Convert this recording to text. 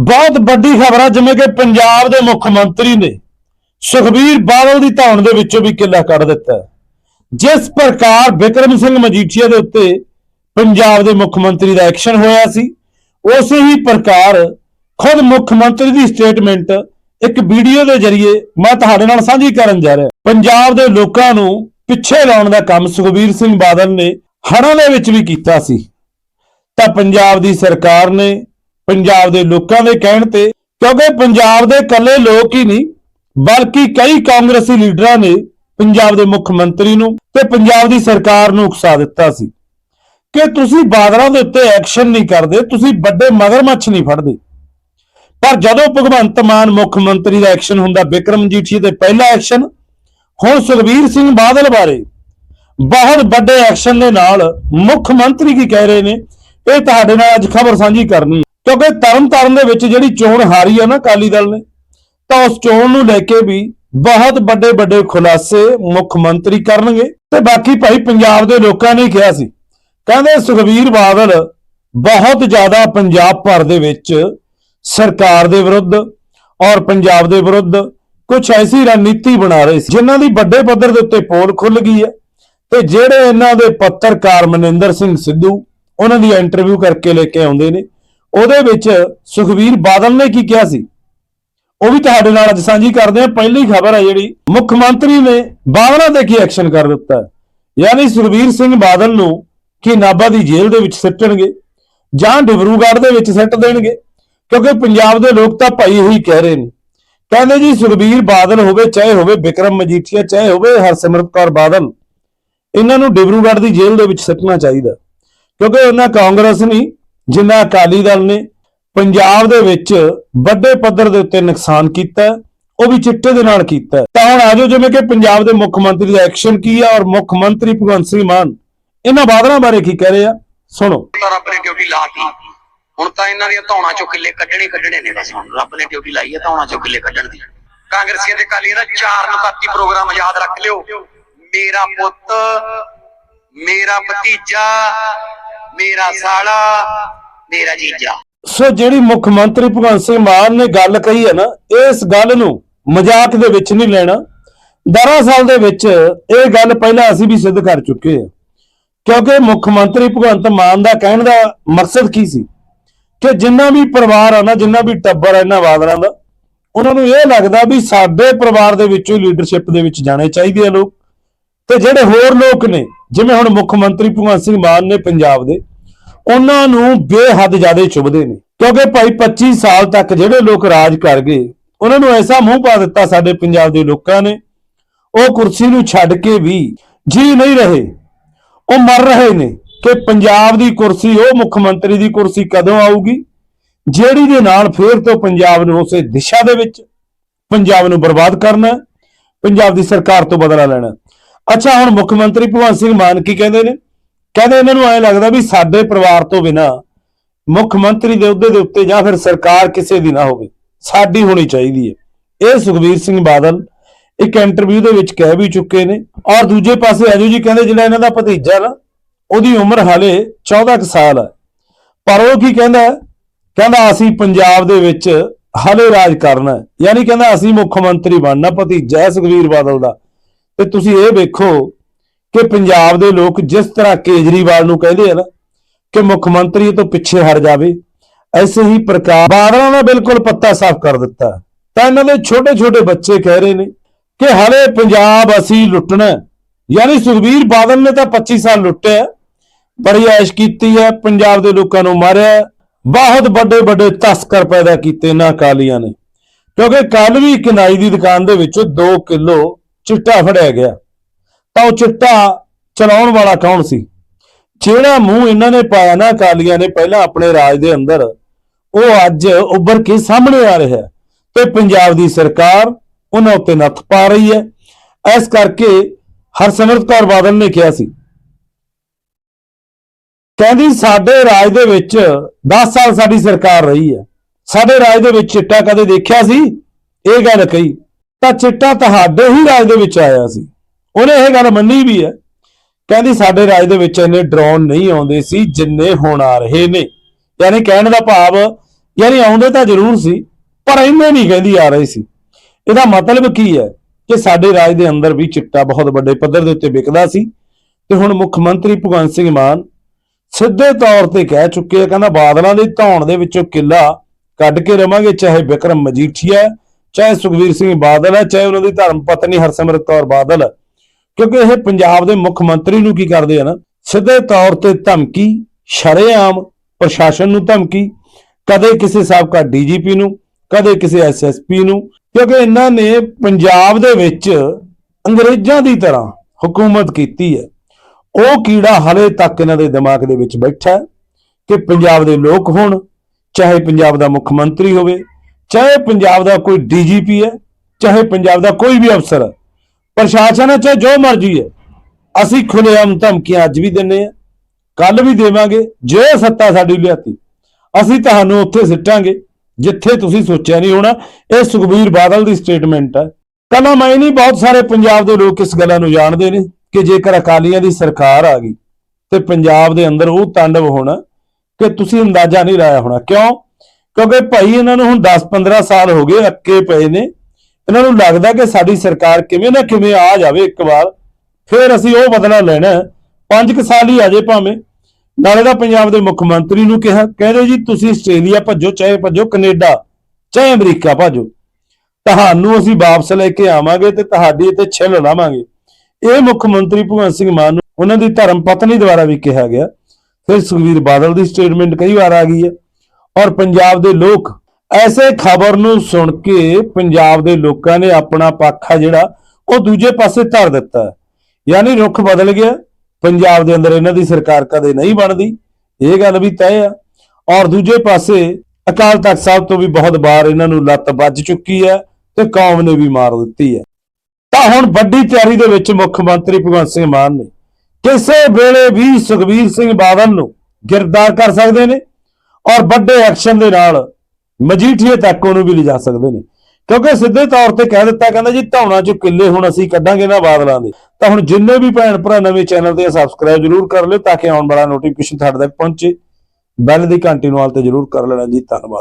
ਬਹੁਤ ਵੱਡੀ ਖਬਰ ਆ, ਜਿਵੇਂ ਕਿ ਪੰਜਾਬ ਦੇ ਮੁੱਖ ਮੰਤਰੀ ਨੇ ਸੁਖਬੀਰ ਬਾਦਲ ਦੀ ਧੌਣ ਦੇ ਵਿੱਚੋਂ ਵੀ ਕਿੱਲਾ ਕੱਢ ਦਿੱਤਾ ਜਿਸ ਪ੍ਰਕਾਰ ਵਿਕਰਮ ਸਿੰਘ ਮਜੀਠੀਆ ਦੇ ਉੱਤੇ ਪੰਜਾਬ ਦੇ ਮੁੱਖ ਮੰਤਰੀ ਦਾ ਐਕਸ਼ਨ ਹੋਇਆ ਸੀ, ਉਸੇ ਹੀ ਪ੍ਰਕਾਰ ਖੁਦ ਮੁੱਖ ਮੰਤਰੀ ਦੀ ਸਟੇਟਮੈਂਟ ਇੱਕ ਵੀਡੀਓ ਦੇ ਜ਼ਰੀਏ ਮੈਂ ਤੁਹਾਡੇ ਨਾਲ ਸਾਂਝੀ ਕਰਨ ਜਾ ਰਿਹਾ। ਪੰਜਾਬ ਦੇ ਲੋਕਾਂ ਨੂੰ ਪਿੱਛੇ ਲਾਉਣ ਦਾ ਕੰਮ ਸੁਖਬੀਰ ਸਿੰਘ ਬਾਦਲ ਨੇ ਹੜ੍ਹਾਂ ਦੇ ਵਿੱਚ ਵੀ ਕੀਤਾ ਸੀ। ਤਾਂ ਪੰਜਾਬ ਦੀ ਸਰਕਾਰ ਨੇ ਪੰਜਾਬ ਦੇ ਲੋਕਾਂ ਦੇ ਕਹਿਣ ਤੇ, ਕਿਉਂਕਿ ਪੰਜਾਬ ਦੇ ਇਕੱਲੇ ਲੋਕ ਹੀ ਨਹੀਂ, ਬਲਕਿ ਕਈ ਕਾਂਗਰਸੀ ਲੀਡਰਾਂ ਨੇ ਪੰਜਾਬ ਦੇ ਮੁੱਖ ਮੰਤਰੀ ਨੂੰ ਤੇ ਪੰਜਾਬ ਦੀ ਸਰਕਾਰ ਨੂੰ ਉਕਸਾ ਦਿੱਤਾ ਸੀ। ਕਿ ਤੁਸੀਂ ਬਾਦਲਾਂ ਦੇ ਉੱਤੇ ਐਕਸ਼ਨ ਨਹੀਂ ਕਰਦੇ, ਤੁਸੀਂ ਵੱਡੇ ਮਗਰਮੱਛ ਨਹੀਂ ਫੜਦੇ। ਪਰ ਜਦੋਂ ਭਗਵੰਤ ਮਾਨ ਮੁੱਖ ਮੰਤਰੀ ਦਾ ਐਕਸ਼ਨ ਹੁੰਦਾ ਵਿਕਰਮ ਜੀਠੀ ਤੇ ਪਹਿਲਾ ਐਕਸ਼ਨ, ਹੁਣ ਸੁਖਬੀਰ ਸਿੰਘ ਬਾਦਲ ਬਾਰੇ ਬਹੁਤ ਵੱਡੇ ਐਕਸ਼ਨ ਦੇ ਨਾਲ ਮੁੱਖ ਮੰਤਰੀ ਕੀ ਕਹਿ ਰਹੇ ਨੇ, ਇਹ ਤੁਹਾਡੇ ਨਾਲ ਅੱਜ ਖਬਰ ਸਾਂਝੀ ਕਰਨੀ ਹੈ। ਕਿਉਂਕਿ ਤਰਨਤਾਰਨ ਦੇ ਵਿੱਚ ਜਿਹੜੀ ਚੋਣ ਹਾਰੀ ਆ ਨਾ ਅਕਾਲੀ ਦਲ ਨੇ, ਤਾਂ ਉਸ ਚੋਣ ਨੂੰ ਲੈ ਕੇ ਵੀ ਬਹੁਤ ਵੱਡੇ ਵੱਡੇ ਖੁਲਾਸੇ ਮੁੱਖ ਮੰਤਰੀ ਕਰਨਗੇ। ਤੇ ਬਾਕੀ ਭਾਈ ਪੰਜਾਬ ਦੇ ਲੋਕਾਂ ਨੇ ਕਿਹਾ ਸੀ, ਕਹਿੰਦੇ ਸੁਖਬੀਰ ਬਾਦਲ ਬਹੁਤ ਜ਼ਿਆਦਾ ਪੰਜਾਬ ਭਰ ਦੇ ਵਿੱਚ ਸਰਕਾਰ ਦੇ ਵਿਰੁੱਧ ਔਰ ਪੰਜਾਬ ਦੇ ਵਿਰੁੱਧ ਕੁਝ ਐਸੀ ਰਣਨੀਤੀ ਬਣਾ ਰਹੇ ਸੀ, ਜਿਨ੍ਹਾਂ ਦੀ ਵੱਡੇ ਪੱਧਰ ਦੇ ਉੱਤੇ ਪੋਲ ਖੁੱਲ ਗਈ ਹੈ। ਤੇ ਜਿਹੜੇ ਇਹਨਾਂ ਦੇ ਪੱਤਰਕਾਰ ਮਨਿੰਦਰ ਸਿੰਘ ਸਿੱਧੂ, ਉਹਨਾਂ ਦੀ ਇੰਟਰਵਿਊ ਕਰਕੇ ਲੈ ਕੇ ਆਉਂਦੇ ਨੇ। ਉਹਦੇ ਵਿੱਚ ਸੁਖਬੀਰ ਬਾਦਲ ਨੇ ਕੀ ਕਿਹਾ ਸੀ? ਉਹ ਵੀ ਤੁਹਾਡੇ ਨਾਲ ਅੱਜ ਸਾਂਝੀ ਕਰਦੇ ਆ ਪਹਿਲੀ ਖਬਰ ਹੈ ਜਿਹੜੀ, ਮੁੱਖ ਮੰਤਰੀ ਨੇ ਬਾਦਲਾਂ ਤੇ ਕੀ ਐਕਸ਼ਨ ਕਰ ਦਿੱਤਾ ਯਾਨੀ ਸੁਖਬੀਰ ਸਿੰਘ ਬਾਦਲ ਨੂੰ ਕਿ ਨਾਭਾ ਦੀ ਜੇਲ੍ਹ ਦੇ ਵਿੱਚ ਸਿੱਟਣਗੇ ਜਾਂ ਡਿਬਰੂਗੜ੍ਹ ਦੇ ਵਿੱਚ ਸਿੱਟ ਦੇਣਗੇ? ਕਿਉਂਕਿ ਪੰਜਾਬ ਦੇ ਲੋਕ ਤਾਂ ਭਾਈ ਇਹੀ ਕਹਿ ਰਹੇ ਨੇ। ਕਹਿੰਦੇ ਜੀ, ਸੁਖਬੀਰ ਬਾਦਲ ਹੋਵੇ, ਚਾਹੇ ਹੋਵੇ ਵਿਕਰਮ ਮਜੀਠੀਆ, ਚਾਹੇ ਹੋਵੇ ਹਰਸਿਮਰਤ ਕੌਰ ਬਾਦਲ, ਇਹਨਾਂ ਨੂੰ ਡਿਬਰੂਗੜ੍ਹ ਦੀ ਜੇਲ੍ਹ ਦੇ ਵਿੱਚ ਸਿੱਟਣਾ ਚਾਹੀਦਾ। ਕਿਉਂਕਿ ਉਹਨਾਂ ਕਾਂਗਰਸ ਨਹੀਂ ਜਿੰਨਾ ਅਕਾਲੀ ਦਲ ਨੇ ਪੰਜਾਬ ਦੇ ਵਿੱਚ ਵੱਡੇ ਪੱਧਰ ਦੇ ਉੱਤੇ ਨੁਕਸਾਨ ਕੀਤਾ, ਉਹ ਵੀ ਚਿੱਟੇ ਦੇ ਨਾਲ ਕੀਤਾ। ਤਾਂ ਹੁਣ ਆਜੋ ਜਿਵੇਂ ਕਿ ਪੰਜਾਬ ਦੇ ਮੁੱਖ ਮੰਤਰੀ ਦਾ ਐਕਸ਼ਨ ਕੀ ਆ ਔਰ ਮੁੱਖ ਮੰਤਰੀ ਭਗਵੰਤ ਸਿੰਘ ਮਾਨ, ਇਹਨਾਂ ਬਾਦਲਾਂ ਬਾਰੇ ਕੀ ਕਹਿ ਰਹੇ ਆ? ਸੁਣੋ। ਰੱਬ ਨੇ ਡਿਊਟੀ ਲਾਤੀ ਹੁਣ ਤਾਂ ਇਹਨਾਂ ਦੀਆਂ ਧੌਣਾ ਚੋਂ ਕਿੱਲੇ ਕੱਢਣੇ ਕੱਢਣੇ ਨੇ ਬਸ ਹੁਣ। ਰੱਬ ਨੇ ਡਿਊਟੀ ਲਾਈ ਹੈ ਧੌਣਾ ਚੋਂ ਕਿੱਲੇ ਕੱਢਣ ਦੀ। ਕਾਂਗਰਸੀਆਂ ਤੇ ਕਾਲੀਆਂ ਦਾ ਚਾਰ ਨੁਕਾਤੀ ਪ੍ਰੋਗਰਾਮ ਯਾਦ ਰੱਖ ਲਿਓ। ਮੇਰਾ ਪੁੱਤ, ਮੇਰਾ ਭਤੀਜਾ ਮੇਰਾ ਸਾਲਾ, ਮੇਰਾ ਜੀਜਾ। ਸੋ ਜਿਹੜੀ ਮੁੱਖ ਮੰਤਰੀ ਭਗਵੰਤ ਸਿੰਘ ਮਾਨ ਨੇ ਗੱਲ ਕਹੀ ਹੈ ਨਾ, ਇਸ ਗੱਲ ਨੂੰ ਮਜ਼ਾਕ ਦੇ ਵਿੱਚ ਨਹੀਂ ਲੈਣਾ। ਦਰਅਸਲ ਦੇ ਵਿੱਚ ਇਹ ਗੱਲ ਪਹਿਲਾਂ ਅਸੀਂ ਵੀ ਸਿੱਧ ਕਰ ਚੁੱਕੇ ਹਾਂ। ਕਿਉਂਕਿ ਮੁੱਖ ਮੰਤਰੀ ਭਗਵੰਤ ਮਾਨ ਦਾ ਕਹਿਣ ਦਾ ਮਕਸਦ ਕੀ ਸੀ? ਕਿ ਜਿੰਨਾ ਵੀ ਪਰਿਵਾਰ ਆ ਨਾ, ਜਿੰਨਾ ਵੀ ਟੱਬਰ ਆ, ਇਹਨਾਂ ਬਾਦਲਾਂ ਦਾ, ਉਹਨਾਂ ਨੂੰ ਇਹ ਲੱਗਦਾ ਵੀ ਸਾਡੇ ਪਰਿਵਾਰ ਦੇ ਵਿੱਚੋਂ ਲੀਡਰਸ਼ਿਪ ਦੇ ਵਿੱਚ ਜਾਣੇ ਚਾਹੀਦੇ ਆ ਲੋਕ। ਤੇ ਜਿਹੜੇ ਹੋਰ ਲੋਕ ਨੇ, ਜਿਵੇਂ ਹੁਣ ਮੁੱਖ ਮੰਤਰੀ ਭਗਵੰਤ ਸਿੰਘ ਮਾਨ ਨੇ ਪੰਜਾਬ ਦੇ ਉਹਨਾਂ ਨੂੰ ਬੇਹੱਦ ਜ਼ਿਆਦਾ ਚੁਭਦੇ ਨੇ। ਕਿਉਂਕਿ ਭਾਈ 25 ਸਾਲ ਤੱਕ ਜਿਹੜੇ ਲੋਕ ਰਾਜ ਕਰ ਗਏ, ਉਹਨਾਂ ਨੂੰ ਐਸਾ ਮੂੰਹ ਪਾ ਦਿੱਤਾ ਸਾਡੇ ਪੰਜਾਬ ਦੇ ਲੋਕਾਂ ਨੇ। ਉਹ ਕੁਰਸੀ ਨੂੰ ਛੱਡ ਕੇ ਵੀ ਜੀ ਨਹੀਂ ਰਹੇ। ਉਹ ਮਰ ਰਹੇ ਨੇ ਕਿ ਪੰਜਾਬ ਦੀ ਕੁਰਸੀ, ਉਹ ਮੁੱਖ ਮੰਤਰੀ ਦੀ ਕੁਰਸੀ ਕਦੋਂ ਆਊਗੀ? ਜਿਹੜੀ ਦੇ ਨਾਲ ਫੇਰ ਤੋਂ ਪੰਜਾਬ ਨੂੰ ਉਸੇ ਦਿਸ਼ਾ ਦੇ ਵਿੱਚ ਪੰਜਾਬ ਨੂੰ ਬਰਬਾਦ ਕਰਨਾ, ਪੰਜਾਬ ਦੀ ਸਰਕਾਰ ਤੋਂ ਬਦਲਾ ਲੈਣਾ। ਅੱਛਾ, ਹੁਣ ਮੁੱਖ ਮੰਤਰੀ ਭਗਵੰਤ ਸਿੰਘ ਮਾਨ ਕੀ ਕਹਿੰਦੇ ਨੇ? ਕਹਿੰਦੇ ਇਹਨਾਂ ਨੂੰ ਐਂ ਲੱਗਦਾ ਵੀ ਸਾਡੇ ਪਰਿਵਾਰ ਤੋਂ ਬਿਨਾ ਮੁੱਖ ਮੰਤਰੀ ਦੇ ਅਹੁਦੇ ਦੇ ਉੱਤੇ ਜਾਂ ਫਿਰ ਸਰਕਾਰ ਕਿਸੇ ਦੀ ਨਾ ਹੋਵੇ, ਸਾਡੀ ਹੋਣੀ ਚਾਹੀਦੀ ਹੈ। ਇਹ ਸੁਖਬੀਰ ਸਿੰਘ ਬਾਦਲ ਇੱਕ ਇੰਟਰਵਿਊ ਦੇ ਵਿੱਚ ਕਹਿ ਵੀ ਚੁੱਕੇ ਨੇ ਔਰ ਦੂਜੇ ਪਾਸੇ ਆਜੋ ਜੀ ਕਹਿੰਦੇ ਜਿਹੜਾ ਇਹਨਾਂ ਦਾ ਭਤੀਜਾ ਨਾ, ਉਹਦੀ ਉਮਰ ਹਾਲੇ 14 ਕੁ ਸਾਲ ਹੈ। ਪਰ ਉਹ ਕੀ ਕਹਿੰਦਾ? ਕਹਿੰਦਾ ਅਸੀਂ ਪੰਜਾਬ ਦੇ ਵਿੱਚ ਹਾਲੇ ਰਾਜ ਕਰਨਾ ਯਾਨੀ ਕਹਿੰਦਾ ਅਸੀਂ ਮੁੱਖ ਮੰਤਰੀ ਬਣਨਾ, ਭਤੀਜਾ ਹੈ ਸੁਖਬੀਰ ਬਾਦਲ ਦਾ। ਤੇ ਤੁਸੀਂ ਇਹ ਵੇਖੋ ਕਿ ਪੰਜਾਬ ਦੇ ਲੋਕ ਜਿਸ ਤਰ੍ਹਾਂ ਕੇਜਰੀਵਾਲ ਨੂੰ ਕਹਿੰਦੇ ਆ ਨਾ ਕਿ ਮੁੱਖ ਮੰਤਰੀ ਤੋਂ ਪਿੱਛੇ ਹਟ ਜਾਵੇ ਐਸੇ ਹੀ ਪ੍ਰਕਾਰ ਬਾਦਲਾਂ ਦਾ ਬਿਲਕੁਲ ਪੱਤਾ ਸਾਫ਼ ਕਰ ਦਿੱਤਾ। ਤਾਂ ਇਹਨਾਂ ਦੇ ਛੋਟੇ ਛੋਟੇ ਬੱਚੇ ਕਹਿ ਰਹੇ ਨੇ ਕਿ ਹਲੇ ਪੰਜਾਬ ਅਸੀਂ ਲੁੱਟਣਾ ਯਾਨੀ ਸੁਖਬੀਰ ਬਾਦਲ ਨੇ ਤਾਂ 25 ਸਾਲ ਲੁੱਟਿਆ ਹੈ, ਕੀਤੀ ਹੈ ਪੰਜਾਬ ਦੇ ਲੋਕਾਂ ਨੂੰ ਮਾਰਿਆ ਬਹੁਤ ਵੱਡੇ ਵੱਡੇ ਤਸਕਰ ਪੈਦਾ ਕੀਤੇ ਨਾ ਕਾਲੀਆਂ ਨੇ। ਕਿਉਂਕਿ ਕੱਲ ਵੀ ਇੱਕ ਦੀ ਦੁਕਾਨ ਦੇ ਵਿੱਚੋਂ 2 ਕਿਲੋ ਚਿੱਟਾ ਫੜਿਆ ਗਿਆ। ਤਾਂ ਉਹ ਚਿੱਟਾ ਚਲਾਉਣ ਵਾਲਾ ਕੌਣ ਸੀ? ਜਿਹੜਾ ਮੂੰਹ ਇਹਨਾਂ ਨੇ ਪਾਇਆ ਨਾ ਅਕਾਲੀਆਂ ਨੇ ਪਹਿਲਾਂ ਆਪਣੇ ਰਾਜ ਦੇ ਅੰਦਰ, ਉਹ ਅੱਜ ਉੱਭਰ ਕੇ ਸਾਹਮਣੇ ਆ ਰਿਹਾ ਤੇ ਪੰਜਾਬ ਦੀ ਸਰਕਾਰ ਉਹਨਾਂ ਉੱਤੇ ਨੱਥ ਪਾ ਰਹੀ ਹੈ। ਇਸ ਕਰਕੇ ਹਰਸਿਮਰਤ ਕੌਰ ਬਾਦਲ ਨੇ ਕਿਹਾ ਸੀ, ਕਹਿੰਦੀ ਸਾਡੇ ਰਾਜ ਦੇ ਵਿੱਚ 10 ਸਾਲ ਸਾਡੀ ਸਰਕਾਰ ਰਹੀ ਹੈ। ਸਾਡੇ ਰਾਜ ਦੇ ਵਿੱਚ ਚਿੱਟਾ ਕਦੇ ਦੇਖਿਆ ਸੀ? ਇਹ ਗੱਲ ਕਹੀ। ਤਾਂ ਚਿੱਟਾ ਤੁਹਾਡੇ ਹੀ ਰਾਜ ਦੇ ਵਿੱਚ ਆਇਆ ਸੀ। ਉਹਨੇ ਇਹ ਗੱਲ ਮੰਨੀ ਵੀ ਹੈ। ਕਹਿੰਦੀ ਸਾਡੇ ਰਾਜ ਦੇ ਵਿੱਚ ਇੰਨੇ ਡਰੋਨ ਨਹੀਂ ਆਉਂਦੇ ਸੀ ਜਿੰਨੇ ਹੁਣ ਆ ਰਹੇ ਨੇ। ਯਾਨੀ ਕਹਿਣ ਦਾ ਭਾਵ, ਯਾਨੀ ਆਉਂਦੇ ਤਾਂ ਜ਼ਰੂਰ ਸੀ, ਪਰ ਇੰਨੇ ਨਹੀਂ ਕਹਿੰਦੀ ਆ ਰਹੇ ਸੀ। ਇਹਦਾ ਮਤਲਬ ਕੀ ਹੈ ਕਿ ਸਾਡੇ ਰਾਜ ਦੇ ਅੰਦਰ ਵੀ ਚਿੱਟਾ ਬਹੁਤ ਵੱਡੇ ਪੱਧਰ ਦੇ ਉੱਤੇ ਵਿਕਦਾ ਸੀ ਤੇ ਹੁਣ ਮੁੱਖ ਮੰਤਰੀ ਭਗਵੰਤ ਸਿੰਘ ਮਾਨ ਸਿੱਧੇ ਤੌਰ ਤੇ ਕਹਿ ਚੁੱਕੇ ਆ, ਕਹਿੰਦਾ ਬਾਦਲਾਂ ਦੇ ਧੌਣ ਦੇ ਵਿੱਚੋਂ ਕਿੱਲਾ ਕੱਢ ਕੇ ਰਵਾਂਗੇ, ਚਾਹੇ ਵਿਕਰਮ ਮਜੀਠੀਆ, ਚਾਹੇ ਸੁਖਵੀਰ ਸਿੰਘ ਬਾਦਲ ਹੈ ਚਾਹੇ ਉਹਨਾਂ ਦੀ ਧਰਮ ਪਤਨੀ ਹਰਸਿਮਰਤ ਕੌਰ ਬਾਦਲ। ਹੈ ਕਿਉਂਕਿ ਇਹ ਪੰਜਾਬ ਦੇ ਮੁੱਖ ਮੰਤਰੀ ਨੂੰ ਕੀ ਕਰਦੇ ਆ ਨਾ, ਸਿੱਧੇ ਤੌਰ ਤੇ ਧਮਕੀ, ਸ਼ਰੇਆਮ ਪ੍ਰਸ਼ਾਸਨ ਨੂੰ ਧਮਕੀ, ਕਦੇ ਕਿਸੇ ਸਾਬਕਾ ਡੀਜੀਪੀ ਨੂੰ, ਕਦੇ ਕਿਸੇ ਐਸਐਸਪੀ ਨੂੰ, ਕਿਉਂਕਿ ਇਹਨਾਂ ਨੇ ਪੰਜਾਬ ਦੇ ਵਿੱਚ ਅੰਗਰੇਜ਼ਾਂ ਦੀ ਤਰ੍ਹਾਂ ਹਕੂਮਤ ਕੀਤੀ ਹੈ। ਉਹ ਕੀੜਾ ਹਲੇ ਤੱਕ ਇਹਨਾਂ ਦੇ ਦਿਮਾਗ ਦੇ ਵਿੱਚ ਬੈਠਾ ਹੈ ਕਿ ਪੰਜਾਬ ਦੇ ਲੋਕ ਹੋਣ, ਚਾਹੇ ਪੰਜਾਬ ਦਾ ਮੁੱਖ ਮੰਤਰੀ ਹੋਵੇ, ਚਾਹੇ ਪੰਜਾਬ ਦਾ ਕੋਈ ਡੀਜੀਪੀ ਹੈ, ਚਾਹੇ ਪੰਜਾਬ ਦਾ ਕੋਈ ਵੀ ਅਫਸਰ ਹੈ। ਪ੍ਰਸ਼ਾਸਨ ਹੈ ਚਾਹੇ ਜੋ ਮਰਜ਼ੀ ਹੈ। ਅਸੀਂ ਖੁੱਲੇਆਮ ਧਮਕੀਆਂ ਅੱਜ ਵੀ ਦਿੰਨੇ ਆ ਕੱਲ ਵੀ ਦੇਵਾਂਗੇ, ਜੇ ਸੱਤਾ ਸਾਡੀ ਲਿਆਤੀ। ਅਸੀਂ ਤੁਹਾਨੂੰ ਉੱਥੇ ਸਿੱਟਾਂਗੇ, ਜਿੱਥੇ ਤੁਸੀਂ ਸੋਚਿਆ ਨਹੀਂ ਹੋਣਾ। ਇਹ ਸੁਖਬੀਰ ਬਾਦਲ ਦੀ ਸਟੇਟਮੈਂਟ ਹੈ। ਕੱਲਾ ਮੈਂ ਨਹੀਂ, ਬਹੁਤ ਸਾਰੇ ਪੰਜਾਬ ਦੇ ਲੋਕ ਇਸ ਗੱਲਾਂ ਨੂੰ ਜਾਣਦੇ ਨੇ ਕਿ ਜੇਕਰ ਅਕਾਲੀਆਂ ਦੀ ਸਰਕਾਰ ਆ ਗਈ ਤੇ ਪੰਜਾਬ ਦੇ ਅੰਦਰ ਉਹ ਤਾਂਡਵ ਹੋਣਾ ਕਿ ਤੁਸੀਂ ਅੰਦਾਜ਼ਾ ਨਹੀਂ ਲਾਇਆ ਹੋਣਾ। ਕਿਉਂ? ਕਿਉਂਕਿ ਭਾਈ ਇਹਨਾਂ ਨੂੰ ਹੁਣ 10-15 ਸਾਲ ਹੋ ਗਏ, ਅੱਕੇ ਪਏ ਨੇ। ਇਹਨਾਂ ਨੂੰ ਲੱਗਦਾ ਕਿ ਸਾਡੀ ਸਰਕਾਰ ਕਿਵੇਂ ਨਾ ਕਿਵੇਂ ਆ ਜਾਵੇ ਇੱਕ ਵਾਰ, ਫਿਰ ਅਸੀਂ ਉਹ ਬਦਲਾ ਲੈਣਾ ਪੰਜ ਕੁ ਸਾਲ ਹੀ ਆ ਜੇ ਭਾਵੇਂ। ਨਾਲੇ ਦਾ ਪੰਜਾਬ ਦੇ ਮੁੱਖ ਮੰਤਰੀ ਨੂੰ ਕਿਹਾ ਕਹਿੰਦੇ ਜੀ, ਤੁਸੀਂ ਆਸਟ੍ਰੇਲੀਆ ਭੱਜੋ, ਚਾਹੇ ਭੱਜੋ ਕੈਨੇਡਾ, ਚਾਹੇ ਅਮਰੀਕਾ ਭੱਜੋ। ਤੁਹਾਨੂੰ ਅਸੀਂ ਵਾਪਸ ਲੈ ਕੇ ਆਵਾਂਗੇ ਤੇ ਤੁਹਾਡੀ ਇੱਥੇ ਛਿੱਲ ਲਾਵਾਂਗੇ। ਇਹ ਮੁੱਖ ਮੰਤਰੀ ਭਗਵੰਤ ਸਿੰਘ ਮਾਨ ਨੂੰ ਉਹਨਾਂ ਦੀ ਧਰਮ ਪਤਨੀ ਦੁਆਰਾ ਵੀ ਕਿਹਾ ਗਿਆ। ਫਿਰ ਸੁਖਵੀਰ ਬਾਦਲ ਦੀ ਸਟੇਟਮੈਂਟ ਕਈ ਵਾਰ ਆ ਗਈ ਹੈ। ਔਰ ਪੰਜਾਬ ਦੇ ਲੋਕ ਐਸੇ ਖਬਰ ਨੂੰ ਸੁਣ ਕੇ ਪੰਜਾਬ ਦੇ ਲੋਕਾਂ ਨੇ ਆਪਣਾ ਪੱਖ ਆ ਜਿਹੜਾ, ਉਹ ਦੂਜੇ ਪਾਸੇ ਧਰ ਦਿੱਤਾ। ਹੈ। ਯਾਨੀ ਰੁੱਖ ਬਦਲ ਗਿਆ। ਪੰਜਾਬ ਦੇ ਅੰਦਰ ਇਹਨਾਂ ਦੀ ਸਰਕਾਰ ਕਦੇ ਨਹੀਂ ਬਣਦੀ। ਇਹ ਗੱਲ ਵੀ ਤੈਅ ਆ। ਔਰ ਦੂਜੇ ਪਾਸੇ ਅਕਾਲ ਤਖਤ ਸਾਹਿਬ ਤੋਂ ਵੀ ਬਹੁਤ ਵਾਰ ਇਹਨਾਂ ਨੂੰ ਲੱਤ ਵੱਜ ਚੁੱਕੀ ਹੈ ਤੇ ਕੌਮ ਨੇ ਵੀ ਮਾਰ ਦਿੱਤੀ ਹੈ ਤਾਂ ਹੁਣ ਵੱਡੀ ਤਿਆਰੀ ਦੇ ਵਿੱਚ ਮੁੱਖ ਮੰਤਰੀ ਭਗਵੰਤ ਸਿੰਘ ਮਾਨ ਨੇ ਕਿਸੇ ਵੇਲੇ ਵੀ ਸੁਖਬੀਰ ਸਿੰਘ ਬਾਦਲ ਨੂੰ ਗ੍ਰਿਫਤਾਰ ਕਰ ਸਕਦੇ ਨੇ। ਔਰ ਵੱਡੇ ਐਕਸ਼ਨ ਦੇ ਨਾਲ ਮਜੀਠੀਏ ਤੱਕ ਉਹਨੂੰ ਵੀ ਲਿਜਾ ਸਕਦੇ ਨੇ। ਕਿਉਂਕਿ ਸਿੱਧੇ ਤੌਰ ਤੇ ਕਹਿ ਦਿੱਤਾ ਕਹਿੰਦਾ ਜੀ, ਧੌਣਾ ਚੋਂ ਕਿੱਲੇ ਹੁਣ ਅਸੀਂ ਕੱਢਾਂਗੇ ਨਾ ਬਾਦਲਾਂ ਦੇ। ਤਾਂ ਹੁਣ ਜਿੰਨੇ ਵੀ ਭੈਣ ਭਰਾ ਨਵੇਂ ਚੈਨਲ ਤੇ ਸਬਸਕ੍ਰਾਈਬ ਜਰੂਰ ਕਰ ਲਿਓ ਤਾਂ ਕਿ ਆਉਣ ਵਾਲਾ ਨੋਟੀਫਿਕੇਸ਼ਨ ਤੁਹਾਡੇ ਤੱਕ ਪਹੁੰਚੇ। ਬੈਲ ਦੀ ਘੰਟੀ ਨੂੰ ਆਲ ਤੇ ਜਰੂਰ ਕਰ ਲੈਣਾ ਜੀ, ਧੰਨਵਾਦ।